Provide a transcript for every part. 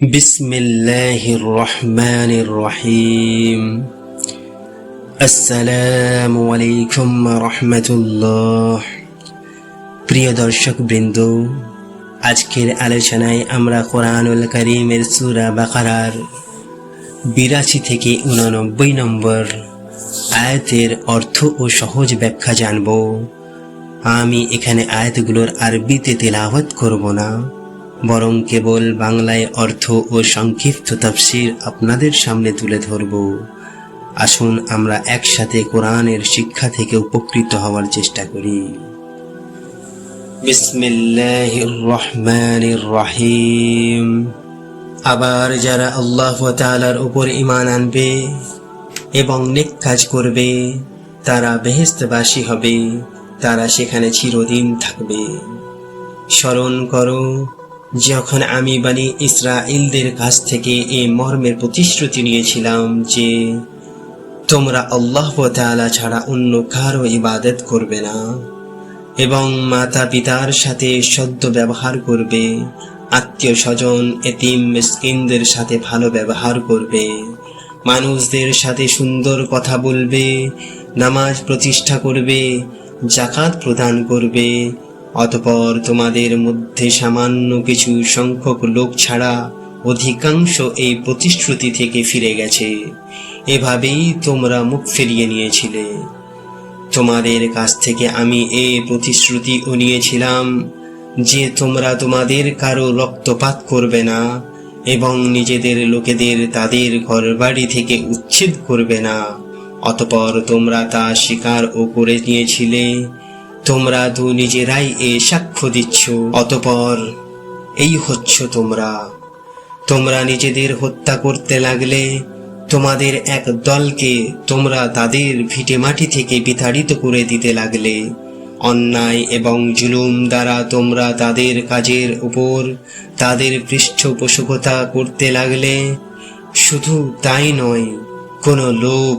بسم الله الرحمن الرحيم السلام عليكم ورحمة الله প্রিয় দর্শক বৃন্দ আজকের আলোচনায় আমরা কোরআনুল করিমের সূরা বাকারার বিরাশি থেকে উননব্বই নম্বর আয়াতের অর্থ ও সহজ ব্যাখ্যা জানব আমি এখানে আয়াতগুলোর আরবিতে তেলাওয়াত করব না বরং কেবল বাংলায় অর্থ ও সংক্ষিপ্ত তাফসির আপনাদের সামনে তুলে ধরব। আসুন আমরা একসাথে কোরআনের শিক্ষা থেকে উপকৃত হওয়ার চেষ্টা করি। রহিম। আবার যারা আল্লাহ তাআলার উপর ইমান আনবে এবং নেক কাজ করবে, তারা বেহেস্তবাসী হবে, তারা সেখানে চিরদিন থাকবে। স্মরণ করো যখন আমি বানি ইসরায়েলদের কাছ থেকে এই মর্মের প্রতিশ্রুতি নিয়েছিলাম যে তোমরা আল্লাহ তাআলা ছাড়া অন্য কারও ইবাদত করবে না, এবং মাতা পিতার সাথে সদ্য ব্যবহার করবে, আত্মীয় স্বজন, এতিম, মিসকিনদের সাথে ভালো ব্যবহার করবে, মানুষদের সাথে সুন্দর কথা বলবে, নামাজ প্রতিষ্ঠা করবে জাকাত প্রদান করবে অতপর তোমাদের মধ্যে সামান্য কিছু সংখ্যক লোক ছাড়া অধিকাংশ এই প্রতিশ্রুতি থেকে ফিরে গেছে। এভাবেই তোমরা মুখ ফিরিয়ে নিয়েছিলে। তোমাদের কাছ থেকে আমি এই প্রতিশ্রুতিও নিয়েছিলাম যে তোমরা তোমাদের কারও রক্তপাত করবে না এবং নিজেদের লোকেদের তাদের ঘরবাড়ি থেকে উচ্ছেদ করবে না। অতপর তোমরা তা স্বীকার ও করে নিয়েছিলে তোমরা তো নিজেরাই এ সাক্ষ্য দিচ্ছ, অতপর এই হচ্ছ তোমরা। তোমরা নিজেদের হত্যা করতে লাগলে তোমাদের এক দলকে তোমরা তাদের ভিটে মাটি থেকে বিতাড়িত করে দিতে লাগলে। অন্যায় এবং জুলুম দ্বারা তোমরা তাদের কাজের উপর তাদের পৃষ্ঠপোষকতা করতে লাগলে, শুধু তাই নয়, কোনো লোক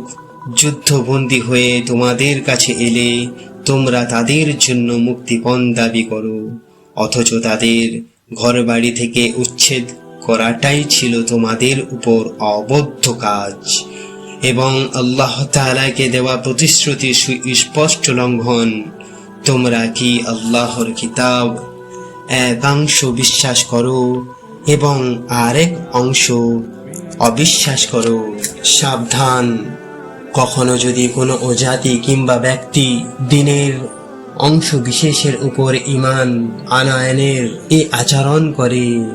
যুদ্ধবন্দী হয়ে তোমাদের কাছে এলে তোমরা তাদের জন্য মুক্তিপণ দাবি করো, অথচ তাদের ঘরবাড়ি থেকে উচ্ছেদ করাটাই ছিল তোমাদের উপর অবদ্ধ কাজ। এবং আল্লাহ তালাকে দেওয়া প্রতিশ্রুতির সুস্পষ্ট লঙ্ঘন। তোমরা কি আল্লাহর কিতাব একাংশ বিশ্বাস করো এবং আরেক অংশ অবিশ্বাস করো? সাবধান। কখনো যদি কোনো অজাতি কিংবা ব্যক্তি দিনের অংশ বিশেষের উপর ইমান আনায়নের এ আচরণ করে,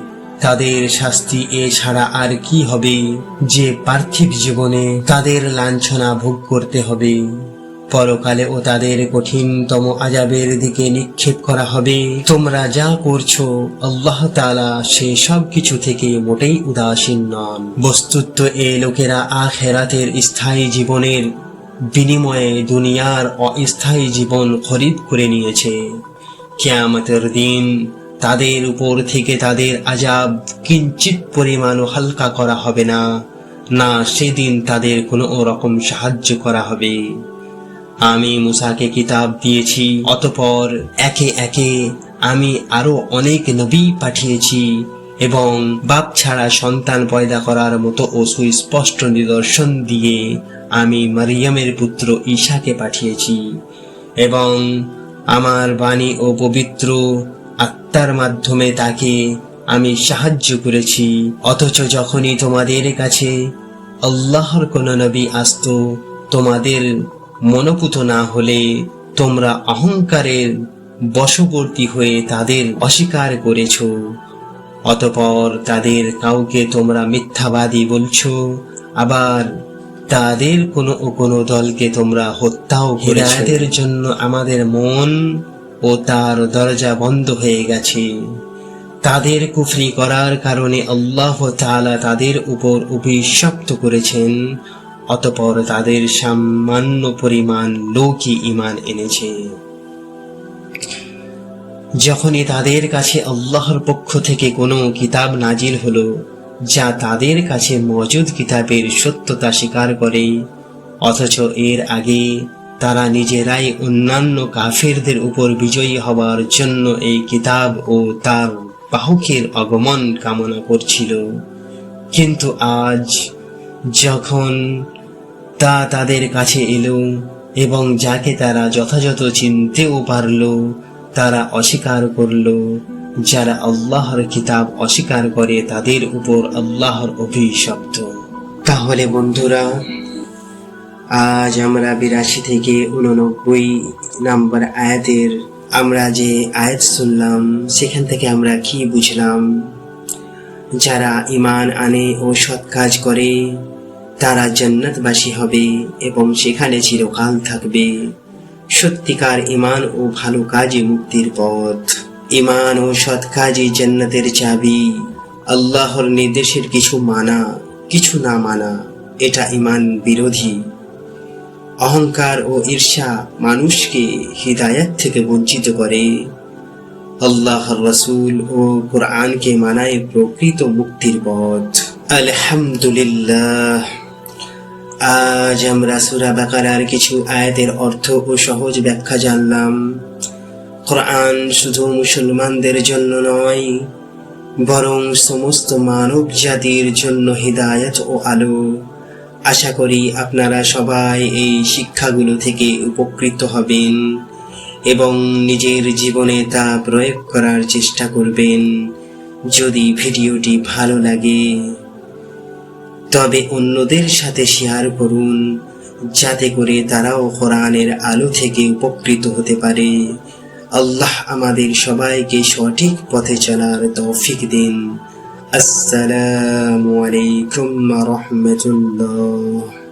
তাদের শাস্তি এ ছাড়া আর কি হবে? যে পার্থিব জীবনে তাদের লাঞ্ছনা ভোগ করতে হবে। পরকালে ও তাদের কঠিনতম আজাবের দিকে নিক্ষেপ করা হবে। তোমরা যা করছ, আল্লাহ তাআলা সে সব কিছু থেকে মোটেই উদাসীন নন। বস্তুত এ লোকেরা আখেরাতের স্থায়ী জীবনের বিনিময়ে দুনিয়ার অস্থায়ী জীবন খরিদ করে নিয়েছে। কেয়ামতের দিন তাদের উপর থেকে তাদের আজাব কিঞ্চিত পরিমাণও হালকা করা হবে না। না সেদিন তাদের কোনো রকম সাহায্য করা হবে। আমি মুসাকে কিতাব দিয়েছি, অতপর একে একে আমি আরও অনেক নবী পাঠিয়েছি এবং বাপ ছাড়া সন্তান পয়দা করার মতো ও সুস্পষ্ট নিদর্শন দিয়ে আমি মারিয়ামের পুত্র ঈশাকে পাঠিয়েছি এবং আমার বাণী ও পবিত্র আত্মার মাধ্যমে তাকে আমি সাহায্য করেছি। অথচ যখনই তোমাদের কাছে আল্লাহর কোন নবী আসত, তোমাদের মনোপুত না হলে তোমরা অহংকারের বশবর্তী হয়ে তাদের অস্বীকার করেছ। অতপর তাদের কাউকে তোমরা মিথ্যাবাদী বলছ, আবার তাদের কোনো ও কোনো দলকে তোমরা হত্যাও করেছ। জন্য আমাদের মন ও তার দরজা বন্ধ হয়ে গেছে। তাদের কুফরি করার কারণে আল্লাহ তাদের উপর অভিশপ্ত করেছেন। অতপর তাদের সামান্য পরিমাণ লোকই ইমান এনেছে। যখনই তাদের কাছে আল্লাহর পক্ষ থেকে কোনো কিতাব নাজিল হলো, যা তাদের কাছে মজুদ কিতাবের সত্যতা স্বীকার করে, অথচ এর আগে তারা নিজেরাই অন্যান্য কাফেরদের উপর বিজয়ী হওয়ার জন্য এই কিতাব ও তার বাহকের আগমন কামনা করছিল। কিন্তু আজ যখন তা তাদের কাছে এলো এবং যাকে তারা যথাযথ চিনতেও পারল, তারা অস্বীকার করল। যারা আল্লাহর কিতাব অস্বীকার করে, তাদের উপর আল্লাহর অভিশপ্ত। তাহলে বন্ধুরা, আজ আমরা বিরাশি থেকে উননব্বই নাম্বার আয়াতের আমরা যে আয়াত শুনলাম, সেখান থেকে আমরা কি বুঝলাম? যারা ইমান আনে ও সৎ কাজ করে তারা জান্নাতবাসী হবে এবং সেখানে চিরকাল থাকবে। সত্যিকার ইমান ও ভালো কাজে মুক্তির পথ। ইমান ও সৎ কাজই জান্নাতের চাবি। আল্লাহর নির্দেশের কিছু মানা, কিছু না মানা, এটা ইমান বিরোধী। অহংকার ও ঈর্ষা মানুষকে হৃদায়ত থেকে বঞ্চিত করে। আল্লাহর রসুল ও কোরআনকে মানায় প্রকৃত মুক্তির পথ। আলহামদুলিল্লাহ। আজ আমরা সুরা বাকারার কিছু আয়াতের অর্থ ও সহজ ব্যাখ্যা জানলাম। কোরআন শুধু মুসলমানদের জন্য নয়, বরং সমস্ত মানব জাতির জন্য হৃদায়ত ও আলো। আশা করি আপনারা সবাই এই শিক্ষাগুলো থেকে উপকৃত হবেন এবং নিজের জীবনে তা প্রয়োগ করার চেষ্টা করবেন। যদি ভিডিওটি ভালো লাগে তবে অন্যদের সাথে শেয়ার করুন, যাতে করে তারাও কোরআনের আলো থেকে উপকৃত হতে পারে। আল্লাহ আমাদের সবাইকে সঠিক পথে চলার তৌফিক দিন। আসসালামু আলাইকুম রহমতুল্লাহ।